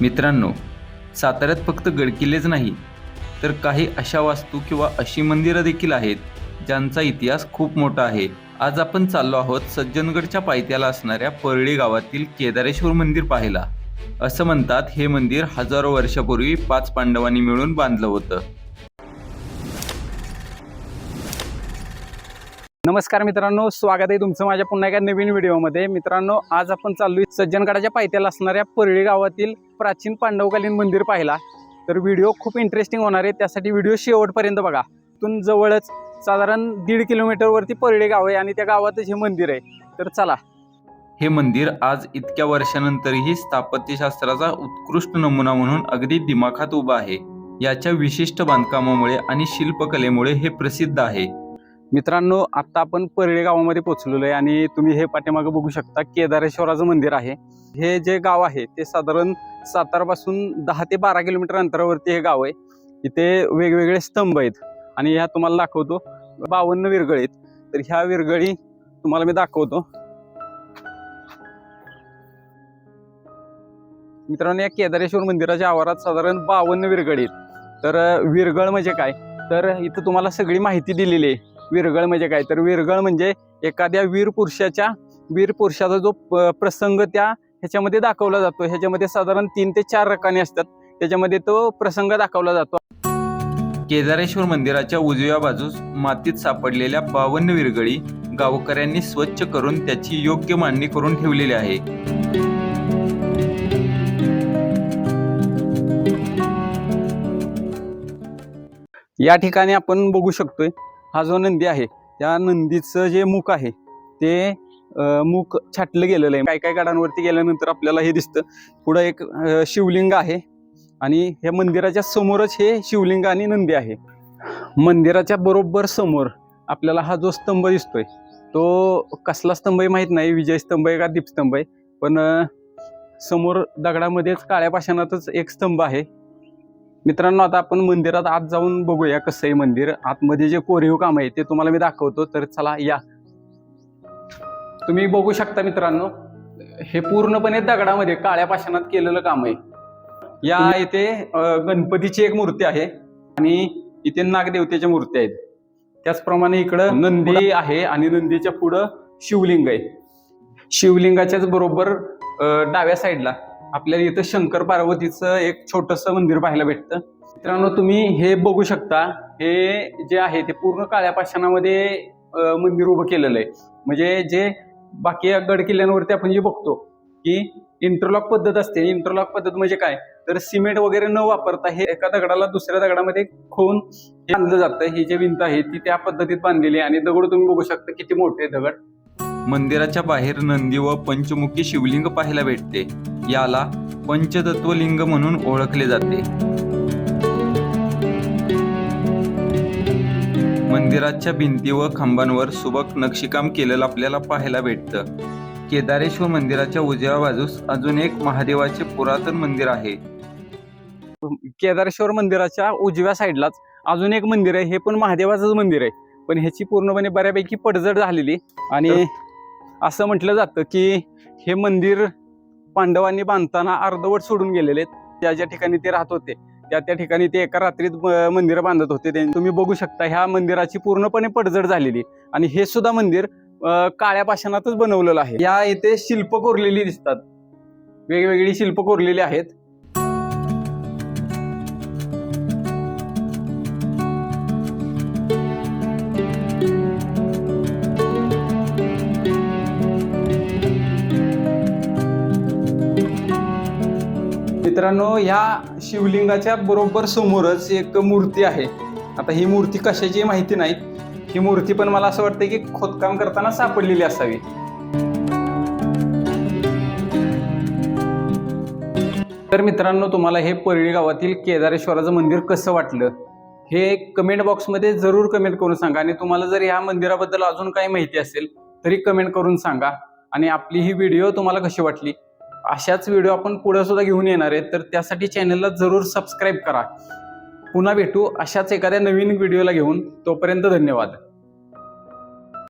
मित्रांनो साताऱ्यात फक्त गडकिल्लेच नाही तर काही अशा वास्तू किंवा अशी मंदिरं देखील आहेत ज्यांचा इतिहास खूप मोठा आहे. आज आपण चाललो आहोत सज्जनगडच्या पायथ्याला असणाऱ्या परळी गावातील केदारेश्वर मंदिर पाहायला. असं म्हणतात हे मंदिर हजारो वर्षापूर्वी पाच पांडवांनी मिळून बांधलं होतं. नमस्कार मित्रांनो स्वागत आहे तुमचं माझ्या पुन्हा एका नवीन व्हिडिओमध्ये. मित्रांनो आज आपण चाललोय सज्जनगडाच्या पायथ्याला असणाऱ्या परळी गावातील प्राचीन पांडवकालीन मंदिर पाहिला तर व्हिडिओ खूप इंटरेस्टिंग होणार आहे त्यासाठी व्हिडिओ शेवटपर्यंत बघा. इथून जवळच साधारण दीड किलोमीटरवरती परळी गाव आहे आणि त्या गावातच हे मंदिर आहे. तर चला. हे मंदिर आज इतक्या वर्षानंतरही स्थापत्यशास्त्राचा उत्कृष्ट नमुना म्हणून अगदी दिमाखात उभा आहे. याच्या विशिष्ट बांधकामामुळे आणि शिल्पकलेमुळे हे प्रसिद्ध आहे. मित्रांनो आता आपण परळे गावामध्ये पोहोचलेलो आहे आणि तुम्ही हे पाठीमागं बघू शकता केदारेश्वराचं मंदिर आहे. हे जे गाव आहे ते साधारण सातारापासून दहा ते बारा किलोमीटर अंतरावरती हे गाव आहे. इथे वेगवेगळे स्तंभ आहेत आणि ह्या तुम्हाला दाखवतो. बावन्न विरगळी आहेत. तर ह्या विरगळी तुम्हाला मी दाखवतो. मित्रांनो या केदारेश्वर मंदिराच्या आवारात साधारण बावन्न विरगळी आहेत. तर विरगळ म्हणजे काय? तर इथं तुम्हाला सगळी माहिती दिलेली आहे. विरगळ म्हणजे काय? तर विरगळ म्हणजे एखाद्या वीर पुरुषाच्या वीर पुरुषाचा जो प्रसंग त्या ह्याच्यामध्ये दाखवला जातो. ह्याच्यामध्ये साधारण तीन ते चार रकाने असतात. त्याच्यामध्ये तो प्रसंग दाखवला जातो. केदारेश्वर मंदिराच्या उजव्या बाजूस मातीत सापडलेल्या बावन्न विरगळी गावकऱ्यांनी स्वच्छ करून त्याची योग्य मांडणी करून ठेवलेली आहे. या ठिकाणी आपण बघू शकतोय हा जो नंदी आहे त्या नंदीचं जे मुख आहे ते मुख छाटलं गेलेलं आहे. काही काही गडांवरती गेल्यानंतर आपल्याला हे दिसतं. पुढं एक शिवलिंग आहे आणि ह्या मंदिराच्या समोरच हे शिवलिंग आणि नंदी आहे. मंदिराच्या बरोबर समोर आपल्याला हा जो स्तंभ दिसतोय तो कसला स्तंभ आहे माहीत नाही. विजय स्तंभ आहे का दीपस्तंभ आहे. पण समोर दगडामध्येच काळ्या पाषाणातच एक स्तंभ आहे. मित्रांनो आता आपण मंदिरात आत जाऊन बघूया कसं आहे मंदिर. आतमध्ये जे कोरीव काम आहे ते तुम्हाला मी दाखवतो तर चला या. तुम्ही बघू शकता मित्रांनो हे पूर्णपणे दगडामध्ये काळ्या पाषाणात केलेलं काम आहे. या इथे गणपतीची एक मूर्ती आहे आणि इथे नागदेवतेच्या मूर्ती आहेत. त्याचप्रमाणे इकडं नंदी आहे आणि नंदीच्या पुढं शिवलिंग आहे. शिवलिंगाच्याच बरोबर डाव्या साईडला आपल्याला इथं शंकर पार्वतीचं एक छोटंसं मंदिर पाहायला भेटतं. मित्रांनो तुम्ही हे बघू शकता. हे जे आहे ते पूर्ण काळ्या पाषाणामध्ये मंदिर उभं केलेलं आहे. म्हणजे जे बाकी गड किल्ल्यांवरती आपण जे बघतो की इंटरलॉक पद्धत असते. इंटरलॉक पद्धत म्हणजे काय? तर सिमेंट वगैरे न वापरता हे एका दगडाला दुसऱ्या दगडामध्ये खोवून बांधलं जातं. ही जी भिंत आहे ती त्या पद्धतीत बांधलेली आहे. आणि दगड तुम्ही बघू शकता किती मोठे दगड. मंदिराच्या बाहेर नंदी व पंचमुखी शिवलिंग पाहायला भेटते. याला पंचतत्वलिंग म्हणून ओळखले जाते. मंदिराच्या भिंती व खांबांवर सुबक नक्षीकाम केलेलं आपल्याला पाहायला भेटतं. केदारेश्वर मंदिराच्या उजव्या बाजूस अजून एक महादेवाचे पुरातन मंदिर आहे. केदारेश्वर मंदिराच्या उजव्या साईडलाच अजून एक मंदिर आहे. हे पण महादेवाचंच मंदिर आहे. पण ह्याची पूर्णपणे बऱ्यापैकी पडझड झालेली आणि असं म्हटलं जातं की हे मंदिर पांडवांनी बांधताना अर्धवट सोडून गेलेले आहेत. ज्या ज्या ठिकाणी ते राहत होते त्या त्या ठिकाणी ते एका रात्रीत मंदिर मंदिरं बांधत होते. ते तुम्ही बघू शकता ह्या मंदिराची पूर्णपणे पडझड झालेली आणि हे सुद्धा मंदिर काळ्या पाषाणातच बनवलेलं आहे. या इथे शिल्प कोरलेली दिसतात. वेगवेगळी शिल्प कोरलेली आहेत. मित्रांनो ह्या शिवलिंगाच्या बरोबर समोरच एक मूर्ती आहे. आता ही मूर्ती कशाची माहिती नाही. ही मूर्ती पण मला असं वाटतं की खोदकाम करताना सापडलेली असावी. तर मित्रांनो तुम्हाला हे परळी गावातील केदारेश्वराचं मंदिर कसं वाटलं? हे कमेंट बॉक्समध्ये जरूर कमेंट करून सांगा. आणि तुम्हाला जर या मंदिराबद्दल अजून काही माहिती असेल तरी कमेंट करून सांगा. आणि आपली ही व्हिडिओ तुम्हाला कशी वाटली? अशाच व्हिडिओ आपण पुढे सुद्धा घेऊन येणार आहेत. तर त्यासाठी चॅनलला जरूर सबस्क्राईब करा. पुन्हा भेटू अशाच एखाद्या नवीन व्हिडिओला घेऊन. तोपर्यंत धन्यवाद.